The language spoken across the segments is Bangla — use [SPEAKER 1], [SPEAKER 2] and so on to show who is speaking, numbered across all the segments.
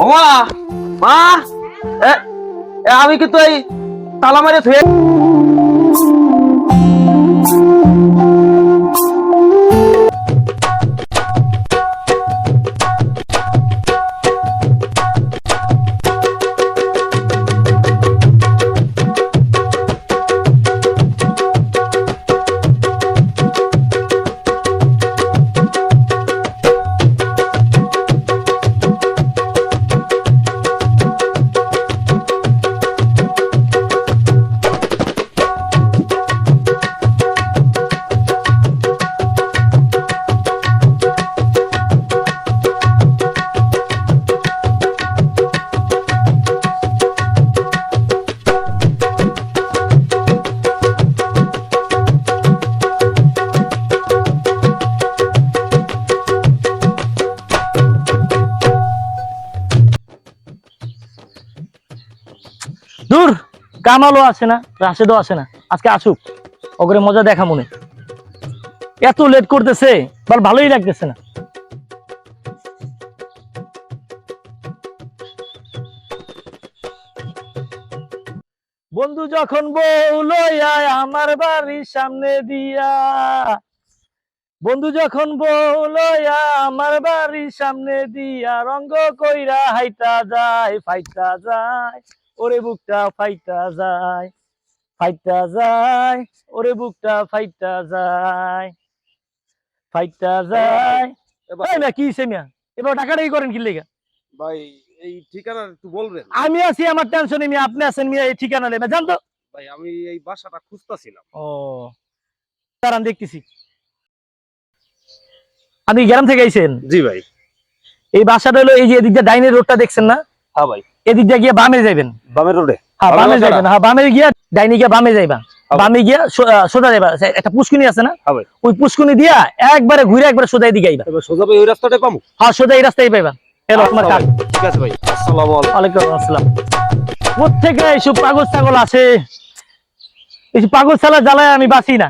[SPEAKER 1] ওমা মা আমি কিন্তু এই তালা মারে থুয়ে
[SPEAKER 2] কামালও আসে না, রাশেদও আসে না। আজকে আসুক, ওগরে মজা দেখা মনে। এত লেট করতেছে, বল ভালোই লাগতেছে না। বন্ধু যখন বউ লইয়া আমার বাড়ির সামনে দিয়া, বন্ধু যখন বউ লইয়া আমার বাড়ির সামনে দিয়া, রঙ্গ কইরা হাইটা যায়, ফাইটা যায়। ওরে বুকটা ফাইটা যায় ফাইটা যায় ওরে বুকটা ফাইটা যায় ফাইটা যায়। এই মিয়া কি হইছে মিয়া? এবার টাকাটাই করেন কি লেগা?
[SPEAKER 1] ভাই এই ঠিকানা একটু বলবেন।
[SPEAKER 2] আমি আছি আমার টেনশনে মিয়া আপনি আছেন মিয়া এই ঠিকানা নেবে জান তো
[SPEAKER 1] ভাই আমি এই বাসাটা খুঁজতাছিলাম।
[SPEAKER 2] ও দাঁড়ান দেখতেছি। আপনি গ্রাম থেকে আইছেন?
[SPEAKER 1] জি ভাই।
[SPEAKER 2] এই বাসাটা হলো এই যে এদিক দিয়ে ডাইনের রোডটা দেখছেন না?
[SPEAKER 1] হ্যাঁ ভাই।
[SPEAKER 2] এদিক দিয়ে গিয়ে বামে যাবেন
[SPEAKER 1] বামের রোডে?
[SPEAKER 2] হ্যাঁ
[SPEAKER 1] বামে
[SPEAKER 2] বামে যাবেন হ্যাঁ বামে গিয়া ডাইনে গিয়া বামে যাইবা। বামে গিয়া সোজা যাইবা। একটা পুষ্কুনি আছে না? ওই পুষ্কুনি দিয়া একবারে ঘুরে একবারে সোজা এদিকে আইবা।
[SPEAKER 1] সোজা ওই রাস্তাটাই পাবো
[SPEAKER 2] হ্যাঁ সোজা এই রাস্তায় পাইবা।
[SPEAKER 1] ঠিক আছে ভাই। আসসালামু আলাইকুম।
[SPEAKER 2] আসসালাম। কোথেকে এইসব পাগল ছাগল এই পাগল ছালা জ্বালায় আমি বাঁচি না।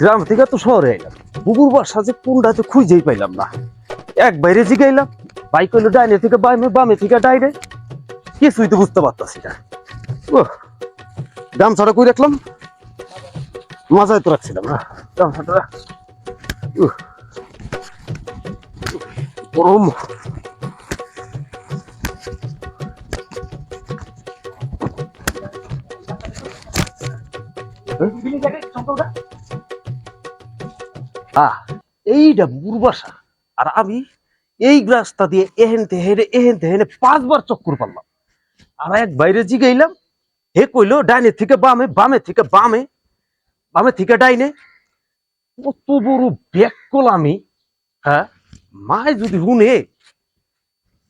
[SPEAKER 1] গ্রাম থেকে তো শহরে এলাম বুবুর বাসা যে কোনটা খুঁজেই পাইলাম না। এক বাইরে জিগাইলাম বাইক হইল ডাইনে থেকে বামে বামে থেকে ডাইনে কিছুই তো বুঝতে পারতাছি না। ও গামছাটা কই রাখলাম? মাজায় তো রাখছিলাম না। গামছাটা উহ, গরম। আহ এইটা বুড়বাসা আর আমি এই রাস্তা দিয়ে এহেন তেহেনে এহেন তেহেনে পাঁচবার চক্কর পারলাম। আর এক বাইরে জিগাইলাম, হে কইলো, ডাইনে থেকে বামে বামে থেকে বামে বামে থেকে ডাইনে। কত বড় ব্যাক আমি হ্যাঁ? মায় যদি শুনে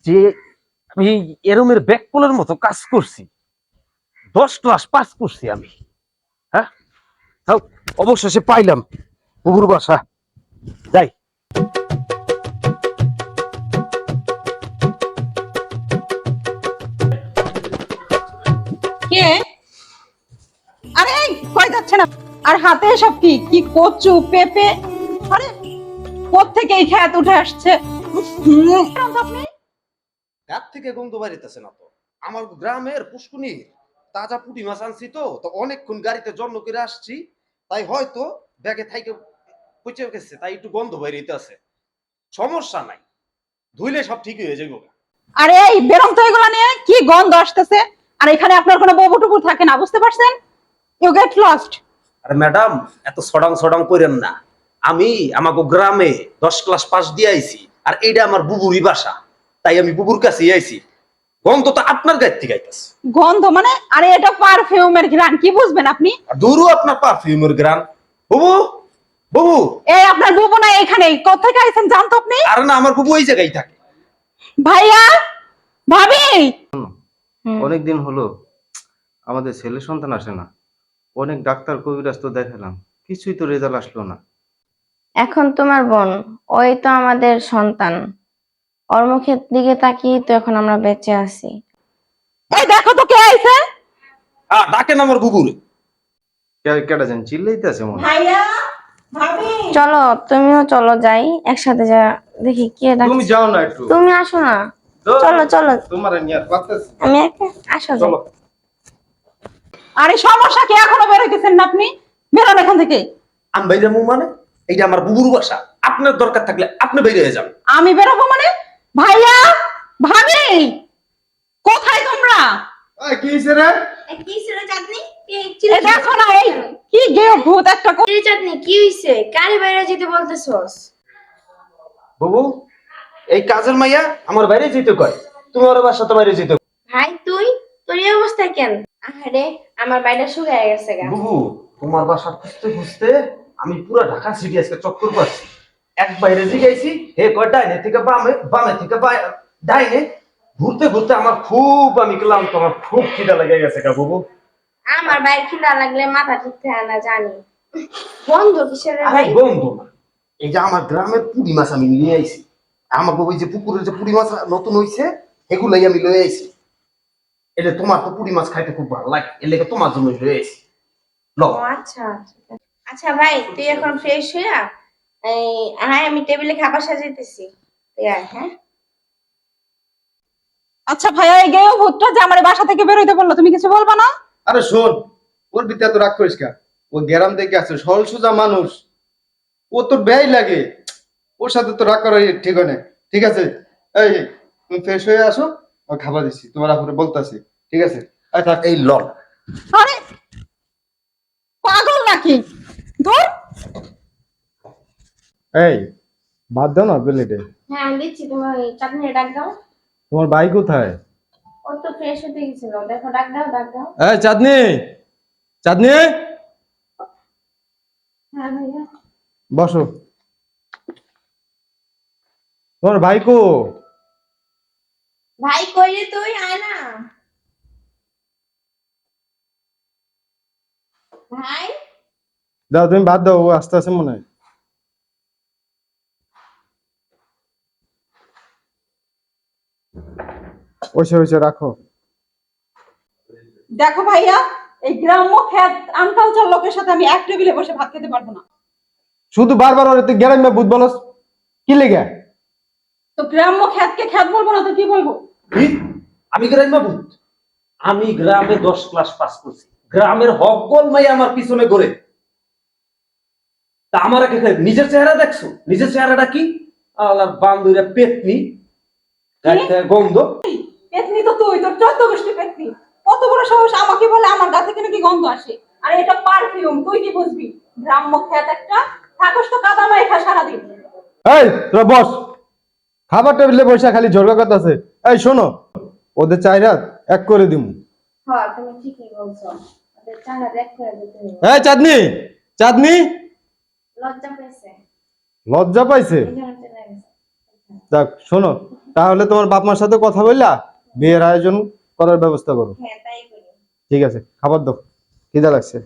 [SPEAKER 1] যে আমি এরমের ব্যাককলের মতো কাজ করছি, দশ ক্লাস পাস করছি আমি হ্যাঁ? অবশেষে পাইলাম বুবুর বাসা যাই
[SPEAKER 3] কে? আরে এই কই যাচ্ছে না। আর হাতে সব কি? কি কচু পেঁপে? আরে কোত্থেকে এই খেত উঠে আসছে?
[SPEAKER 1] গাছ থেকে গন্ধ বাড়িতেছে না তো। আমার গ্রামের পুষ্কুনি তাজা পুঁটি মাছ আনছি তো তো অনেকক্ষণ গাড়িতে জন্ম করে আসছি তাই হয়তো ব্যাগে থাইকে পচে গেছে তাই একটু গন্ধ বাইরেতে আছে। সমস্যা নাই। ধুইলে সব ঠিক হয়ে যাবে
[SPEAKER 3] আরে এই বেরম তো এগুলো নিয়ে কি গন্ধ আসতেছে? আর এখানে আপনার কোনো ববুটুকু থাকে না বুঝতে পারছেন? ইউ গেট লস্ট
[SPEAKER 1] আরে ম্যাডাম এত সডাং সডাং করেন না। আমি আমাকে গ্রামে দশ ক্লাস পাস দিয়ে আইছি আর এইটা আমার বুবুরই বাসা। তাই আমি বুবুর কাছে আইছি। গন্ধ তো আপনার গায়ের থেকে আইতাছে।
[SPEAKER 3] গন্ধ মানে? আরে এটা পারফিউমের ঘ্রাণ কি বুঝবেন আপনি?
[SPEAKER 1] দূরও আপনার পারফিউমের গ্রাম বুবু! বুবু।
[SPEAKER 3] এই আপনার বুবু না এখানে আইছেন জানতো আপনি?
[SPEAKER 1] আর না আমার বুবু ওই জায়গায় থাকে।
[SPEAKER 3] ভাইয়া? ভাবি?
[SPEAKER 4] অনেকদিন হলো আমাদের ছেলে সন্তান আসে না। অনেক ডাক্তার কবিরাজ তো দেখালাম। কিছুই তো রেজাল্ট আসলো না।
[SPEAKER 5] এখন তোমার বোন ওই তো আমাদের সন্তান। ওর মুখের দিকে তাকিয়ে তো এখন আমরা বেঁচে আছি।
[SPEAKER 3] এই দেখো তো কে আইছে।
[SPEAKER 1] ডাকেন আমার বুবুরে।
[SPEAKER 4] কে- কেটা জানি চিল্লাইতে আছে মনে
[SPEAKER 3] ভাইয়া?
[SPEAKER 5] চলো তুমিও চলো যাই একসাথে যা দেখি কে
[SPEAKER 4] তুমি যাও না একটু।
[SPEAKER 5] তুমি আসো না। চলো চলো।
[SPEAKER 4] তোমার।
[SPEAKER 5] আমি একা আসো
[SPEAKER 4] চলো।
[SPEAKER 3] আরে সমস্যা কি? এখনও বের হইতেছেন না আপনি? বেরোন এখান থেকে।
[SPEAKER 1] আমি বাইরে যাব মানে? এইটা আমার বুবুর বাসা। আপনার দরকার থাকলে আপনি বাইরে হয়ে যান।
[SPEAKER 3] আমি বেরোবো মানে? ভাইয়া ভাবি কোথায় তোমরা?
[SPEAKER 4] কি রে?
[SPEAKER 5] কি ছিল চাঁদনি?
[SPEAKER 3] দেখো না এই কি গে ভূত একটা কো-
[SPEAKER 5] এই চাঁদনি কি হইছে? কারে বাইরে যেতে বলতেছস?
[SPEAKER 1] বুবু এই কাজের মাইয়া আমার বাইরে যেতে কয়। তুমি ওর বাসা তো বাইরে যেতে
[SPEAKER 5] ভাই তুই? তোর এই অবস্থা কেন? আহারে আমার বাইরে শুকায় গেছে গা।
[SPEAKER 1] বুবু তোমার বাসা খুঁজতে খুঁজতে আমি পুরো ঢাকা সিটি আজকে চক্কর পাচ্ছি এক বাইরে জিগাইছি হে কয় ডাইনে থেকে বামে বামে থেকে বা- ডাইনে ঘুরতে ঘুরতে আমার খুব আমি ক্লান্ত তোমার খুব খিদা লেগে গেছে গা বুবু।
[SPEAKER 5] আমার ভাই খিদা লাগলে মাথা ঠিক থাকে না জানি। বন্ধ কিসের
[SPEAKER 1] আরে
[SPEAKER 5] ভাই?
[SPEAKER 1] বন্ধু না এই যে আমার গ্রামের পুরি মাছ আমি নিয়ে আইছি আমাকে ওই যে পুকুরের যে পুরি মাছ নতুন হইছে এগুলাই আমি লয়ে আইছি। এটা তোমার তো পুরি মাছ খাইতে খুব ভালো লাগে এর লেগে তোমার জন্য লয়ে আইছি। ল
[SPEAKER 5] ও আচ্ছা আচ্ছা। ভাই তুই এখন ফ্রেশ হইয়া এই হ্যাঁ আমি টেবিলে খাবার সাজাইতেছি। হ্যাঁ?
[SPEAKER 3] আচ্ছা ভাইয়া এই গেও ভূতটা যে আমার বাসা থেকে বের হইতে বলল তুমি কিছু বলবা না?
[SPEAKER 4] আরে শোন ওর ভিতরে এত রাগ করিস কা ও গ্রাম থেকে আছে সরল সোজা মানুষ। ও তোর ব্যয় লাগে। ওর সাথে তো রাগ করা ঠিক হয় না। ঠিক আছে? এই তুমি ফ্রেশ হয়ে আসো আমি খাবার দিচ্ছি। তোমার আপরে বলতাছি। ঠিক আছে? এই থাক।
[SPEAKER 1] এই ল
[SPEAKER 3] আরে পাগল নাকি? ধর।
[SPEAKER 4] এই বাদ দাও না প্লেটে
[SPEAKER 5] হ্যাঁ দিচ্ছি। তুমি ওই চাটনি ডাক দাও।
[SPEAKER 4] তোমার ভাই কোথায়?
[SPEAKER 5] তো ফ্রেশ হতে গেছিল। দেখো ডাক দাও ডাক দাও।
[SPEAKER 4] এই চাঁদনি! চাঁদনি!
[SPEAKER 5] হ্যাঁ ভাইয়া।
[SPEAKER 4] বসো। তোমার ভাই কো?
[SPEAKER 5] ভাই কই রে তুই আয় না ভাই?
[SPEAKER 4] দাও তুমি বাদ দাও আস্তে আস্তে মনে হয়। ওইসে ওইসে রাখো।
[SPEAKER 3] দেখো ভাইয়া এই গ্রাম্য খ্যাত আনকালচার লোকের সাথে আমি এক টেবিলে বসে ভাত খেতে পারব না।
[SPEAKER 4] শুধু বারবার ওরে তুই গ্রামে বুঝ বলস কি লেগে?
[SPEAKER 3] তো গ্রাম্য খ্যাতকে খ্যাত বলব না তো কি বলব?
[SPEAKER 1] আমি গ্রামে ভূত? আমি গ্রামে দশ ক্লাস পাস করছি। গ্রামের হকল মাই আমার পিছনে ঘুরে। তা আমার একে নিজের চেহারা দেখছ? নিজের চেহারাটা কি? আল্লাহর বান্ধবীরা পেতনি। গন্ধ।
[SPEAKER 3] পেতনি তো তুই তোর চোদ্দ গোষ্ঠী পেতনি। কত বড় সাহস আমাকে বলে আমার গা থেকে নাকি গন্ধ আসে। আর এটা পারফিউম তুই কি বুঝবি? গ্রাম্য খ্যাত একটা থাকস তো কাদা মাই খা সারাদিন।
[SPEAKER 4] এই তোরা বস। খাবার টেবিলে বসে খালি ঝরকা কথা আছে এই শোনো ওদের চাইরাত এক করে দিমু।
[SPEAKER 5] হ্যাঁ তুমি ঠিকই বলছো। ওদের চাঁদা দেখ করে দিতে।
[SPEAKER 4] এই চাঁদনি চাঁদনি।
[SPEAKER 5] লজ্জা পেয়েছে
[SPEAKER 4] লজ্জা পাইছে? যাক শোনো তাহলে তোমার বাপ মার সাথে কথা বললা? বিয়ের আয়োজন করার ব্যবস্থা করো।
[SPEAKER 5] হ্যাঁ
[SPEAKER 4] ঠিক আছে খাবার দাও। খিদা লাগছে।